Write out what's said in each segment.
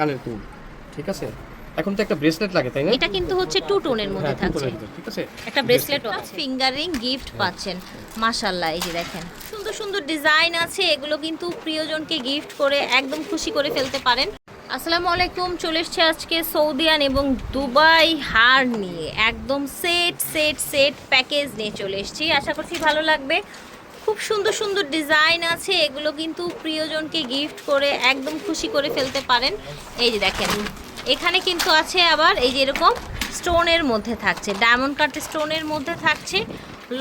কানের দুল ঠিক আছে? এখন তো একটা ব্রেসলেট লাগে তাই না? এটা কিন্তু হচ্ছে টু টোনের মধ্যে হ্যাঁ থাকছে। ঠিক আছে? একটা ব্রেসলেট ফিঙ্গারিং গিফট পাচ্ছেন মাশাআল্লাহ এই যে দেখেন। সুন্দর সুন্দর ডিজাইন আছে এগুলো কিন্তু প্রিয়জনকে গিফট করে একদম খুশি করে ফেলতে পারেন। আসসালামু আলাইকুম চলে এসছে আজকে সৌদিয়ান এবং দুবাই হার নিয়ে। একদম সেট সেট সেট প্যাকেজ নিয়ে চলে এসেছি। আশা করছি ভালো লাগবে। খুব সুন্দর সুন্দর ডিজাইন আছে। এগুলো কিন্তু প্রিয়জনকে গিফট করে একদম খুশি করে ফেলতে পারেন। এই যে দেখেন এখানে কিন্তু আছে আবার এই যে এরকম স্টোনের মধ্যে থাকছে। ডায়মন্ড কাট স্টোনের মধ্যে থাকছে।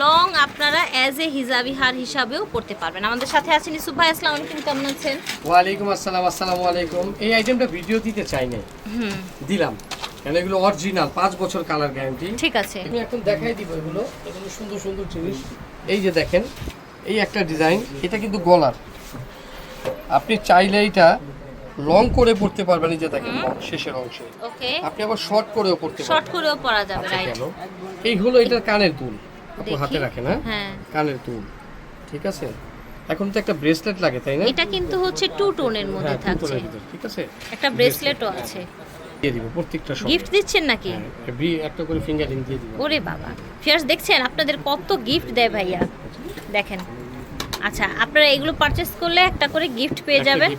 লং আপনারা অ্যাজ এ হিজাবি হার হিসাবেও পড়তে পারবেন। আমাদের সাথে আছেন ইসুফ ভাই আসসালামু আলাইকুম কেমন আছেন? ওয়ালাইকুম আসসালাম আসসালামু আলাইকুম। এই আইটেমটা ভিডিও দিতে চাই না হুম। দিলাম। কেন এগুলো অরিজিনাল পাঁচ বছর কালার গ্যারান্টি ঠিক আছে। আমি এখন দেখাই দিব এগুলো। এগুলো সুন্দর সুন্দর জিনিস। এই যে দেখেন এই একটা ডিজাইন এটা কিন্তু গলার। আপনি চাইলে এটা লং করে পড়তে পারবেন যে দেখেন শেষের অংশে। ওকে আপনি আবার শর্ট করেও পড়তে শর্ট করেও পরা যাবে আচ্ছা, রাইট কেন? এই হলো এটার কানের দুল। আপনি হাতে রাখেন হ্যাঁ? হ্যাঁ। কানের দুল। ঠিক আছে? এখন তো একটা ব্রেসলেট লাগে তাই না? এটা কিন্তু হচ্ছে টু টোনের মধ্যে হ্যাঁ থাকছে। ঠিক আছে? একটা ব্রেসলেটও আছে দিয়ে দিব প্রত্যেকটা সঙ্গে। গিফট দিচ্ছেন নাকি? হ্যাঁ, একটা করে ফিঙ্গারিং দিয়ে দিব। ওরে বাবা। ফিয়ার্স দেখছেন? আপনাদের কত গিফট দেয় ভাইয়া। দেখেন। আচ্ছা আপনারা এগুলো পারচেস করলে একটা করে গিফট পেয়ে যাবেন।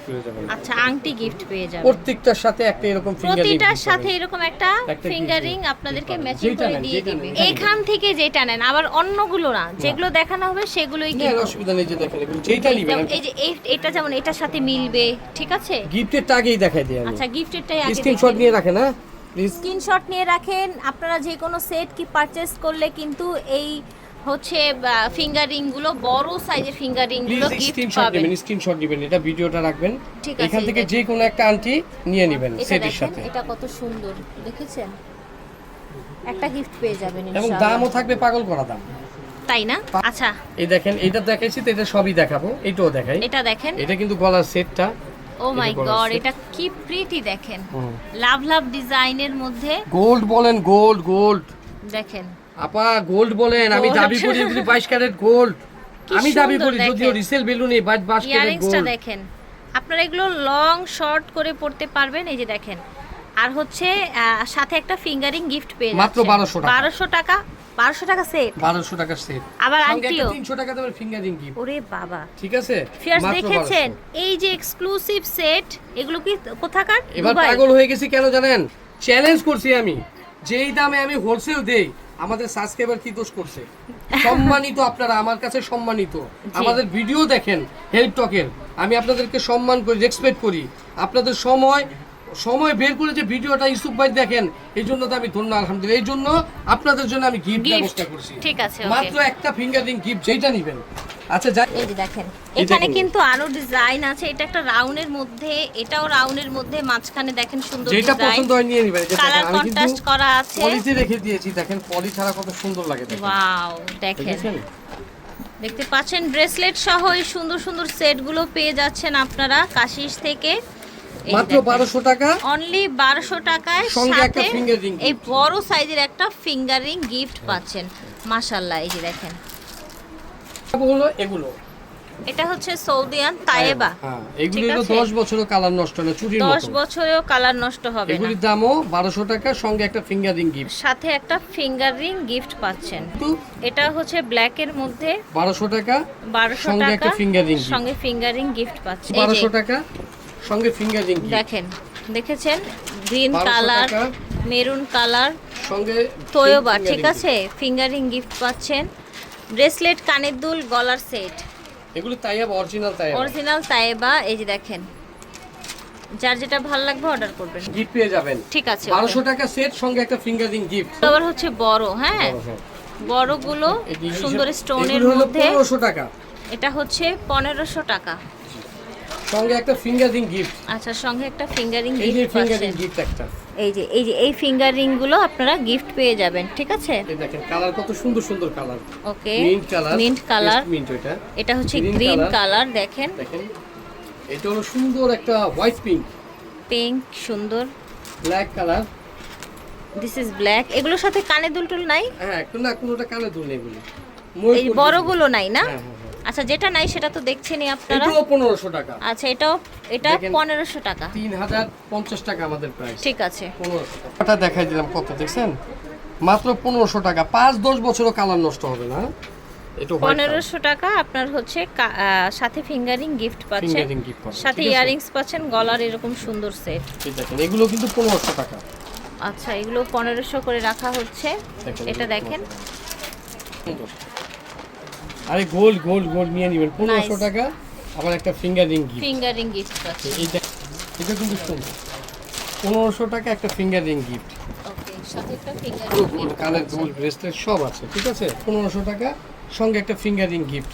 আচ্ছা আংটি গিফট পেয়ে যাবেন। প্রত্যেকটার সাথে একটা এরকম ফিঙ্গারিং প্রতিটার সাথে এরকম একটা ফিঙ্গারিং আপনাদেরকে ম্যাচিং করে দিয়ে দিবে। এখান থেকে যেটা নেন আবার অন্যগুলো না। যেগুলো দেখানো হবে সেগুলোই না কিন্তু অসুবিধা নেই যে দেখেন যেটা নিবেন। এই যে এই- এটা যেমন এটার সাথে মিলবে ঠিক আছে? গিফটের আগেই দেখাই দিই আমি। আচ্ছা গিফটেরটাই আগে স্ক্রিনশট নিয়ে রাখেন হ্যাঁ? প্লিজ স্ক্রিনশট নিয়ে রাখেন। আপনারা যে কোনো সেট কি পারচেস করলে কিন্তু এই হচ্ছে ফিঙ্গারিংগুলো বড় সাইজের ফিঙ্গারিংগুলো গিফট পাবেন। স্ক্রিনশট নেবেন এটা ভিডিওটা রাখবেন। ঠিক আছে, এখান থেকে যে কোনো একটা আন্টি নিয়ে নেবেন সেটির সাথে। এটা কত সুন্দর দেখেছেন? একটা গিফট পেয়ে যাবেন এবং দামও থাকবে পাগল করা দাম। তাই না? আচ্ছা। এই দেখেন এটা দেখাইছি তো এটা সবই দেখাবো এটাও দেখাই। এটা দেখেন। এটা কিন্তু গলার সেটটা। ও মাই গড এটা কি প্রিটি দেখেন। লাভ লাভ ডিজাইনের মধ্যে গোল্ড বলেন গোল্ড গোল্ড দেখেন। আপা গোল্ড বলেন আমি দাবি করি যদি 22 ক্যারেট গোল্ড আমি দাবি করি যদিও। রিসেল বেলুন এই 22 ক্যারেট গোল্ড দেখেন। আপনারা এগুলো লং শর্ট করে পড়তে পারবেন এই যে দেখেন। আর হচ্ছে সাথে একটা ফিঙ্গারিং গিফট পেয়ে মাত্র 1200 টাকা। বারোশো টাকা বারোশো টাকা সেট 1200 টাকা সেট আবার আংটিও। 300 টাকা দামের ফিঙ্গারিং গিফট ওরে বাবা। ঠিক আছে? ফিয়ার্স দেখেছেন? এই যে এক্সক্লুসিভ সেট এগুলো কি কোথাকার? এবার পাগল হয়ে গেছি কেন জানেন? চ্যালেঞ্জ করছি আমি। যেই দামে আমি হোলসেল দেই আমাদের সাবস্ক্রাইবার কি দোষ করছে? সম্মানিত আপনারা আমার কাছে সম্মানিত। আমাদের ভিডিও দেখেন হেল্প টকের আমি আপনাদেরকে সম্মান করি রেসপেক্ট করি। আপনাদের সময় সময় বের করে যে ভিডিওটা ইউসুফ ভাই দেখেন এই জন্য তো আমি ধন্য আলহামদুলিল্লাহ। এই জন্য আপনাদের জন্য আমি গিফট ব্যবস্থা করছি। ঠিক আছে, মাত্র একটা ফিঙ্গারিং গিফট যেটা নেবেন। আচ্ছা যাই এই যে দেখেন এখানে কিন্তু আরও ডিজাইন আছে এটা একটা রাউন্ডের মধ্যে এটাও রাউন্ডের মধ্যে মাঝখানে দেখেন সুন্দর যেটা পছন্দ হয় নিয়ে নিবেন কালার কন্ট্রাস্ট করা আছে। পলিতে রেখে দিয়েছি দেখেন পলি ছাড়া কত সুন্দর লাগে দেখেন। ওয়াও দেখেন। দেখতে পাচ্ছেন ব্রেসলেট সহ এই সুন্দর সুন্দর সেটগুলো পেয়ে যাচ্ছেন আপনারা কাশিস থেকে। মাত্র বারোশো টাকা? অনলি বারোশো টাকায় সঙ্গে একটা সাথে fingering এই বড় সাইজের একটা ফিঙ্গারিং গিফট পাচ্ছেন। মাশাল্লাহ এই যে দেখেন। হলো এগুলো। এটা হচ্ছে সৌদিয়ান তায়েবা। হ্যাঁ। এগুলি হলো আছে? দশ বছরও কালার নষ্ট না চুরির মতো। বছরেও কালার নষ্ট হবে না। এগুলির দামও বারোশো টাকা সঙ্গে একটা ফিঙ্গারিং গিফট সাথে একটা ফিঙ্গারিং গিফট পাচ্ছেন। এটা হচ্ছে ব্ল্যাক এর মধ্যে বারোশো টাকা বারোশো সঙ্গে একটা fingering gift। সঙ্গে ফিঙ্গারিং গিফট পাচ্ছেন। এই যে বারোশো টাকা সঙ্গে ফিঙ্গারিং দেখেন দেখেছেন? গ্রিন কালার মেরুন কালার সঙ্গে তোয়োবা ঠিক আছে? ফিঙ্গারিং গিফট পাচ্ছেন। ব্রেসলেট কানের দুল গলার সেট এগুলো অরিজিনাল তাই অরিজিনাল এই যে দেখেন। যার যেটা ভালো লাগবে অর্ডার করবেন। গিফট পেয়ে যাবেন। ঠিক আছে বারোশো টাকা সেট সঙ্গে একটা ফিঙ্গারিং গিফট আবার হচ্ছে বড় হ্যাঁ? বড়গুলো সুন্দর স্টোনের মধ্যে। পনেরোশো টাকা। এটা হচ্ছে পনেরোশো টাকা। সঙ্গে একটা ফিঙ্গারিং গিফট আচ্ছা সঙ্গে একটা ফিঙ্গারিং এই যে গিফট ফিঙ্গারিং গিফট একটা। এই যে এই যে এই ফিঙ্গারিংগুলো আপনারা গিফট পেয়ে যাবেন ঠিক আছে? দেখেন কালার কত সুন্দর সুন্দর colour okay mint colour mint colour mint ওইটা। এটা হচ্ছে গ্রিন কালার দেখেন। দেখেন এটা হলো সুন্দর একটা হোয়াইট পিঙ্ক পিঙ্ক সুন্দর। Black colour this is black এগুলোর সাথে কানে দুল টুল নাই? হ্যাঁ কোন না কোনোটা কানে দুল এগুলি। এই বড়গুলো নাই না? হ্যাঁ, হ্যাঁ, হ্যাঁ। আচ্ছা যেটা নাই সেটা তো দেখছেনই আপনারা। এটাও পনেরোশো টাকা। আচ্ছা এটাও এটা দেখেন। পনেরোশো টাকা। তিন হাজার পঞ্চাশ টাকা আমাদের প্রাইস ঠিক আছে। পনেরোশো টাকা। দেখাই দিলাম কত দেখছেন? মাত্র পনেরোশো টাকা। পাঁচ দশ বছরও কালার নষ্ট হবে না এটা white পনেরোশো টাকা আপনার হচ্ছে সাথে ফিঙ্গারিং গিফট পাচ্ছেন। সাথে ঠিক ইয়ারিংস পাচ্ছেন গলার এরকম সুন্দর সেট এই দেখেন এগুলো কিন্তু পনেরোশো টাকা। আচ্ছা এগুলো পনেরোশো করে রাখা হচ্ছে। এটা দেখেন। আরে গোল্ড গোল্ড গোল্ড নিয়ে নেবেন পনেরোশো টাকা আবার একটা ফিঙ্গারিং গিফট ফিঙ্গারিং গিফট আছে এই এটা কিন্তু সুন্দর। পনেরোশো টাকা একটা ফিঙ্গারিং গিফট ওকে সাথে একটা ফিঙ্গারিং পুরো গোল্ড কানের গোল্ড ব্রেসলেট সব আছে ঠিক আছে? পনেরোশো টাকা সঙ্গে একটা ফিঙ্গারিং গিফট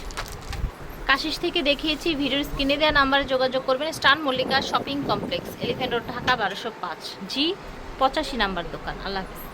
কাশিস থেকে দেখিয়েছি ভিডিওর স্ক্রিনে দেওয়া নাম্বারে যোগাযোগ করবেন স্টান Mallika shopping complex elephant road Dhaka বারোশো পাঁচ জি পঁচাশি নাম্বার দোকান। আল্লাহ হাফিজ।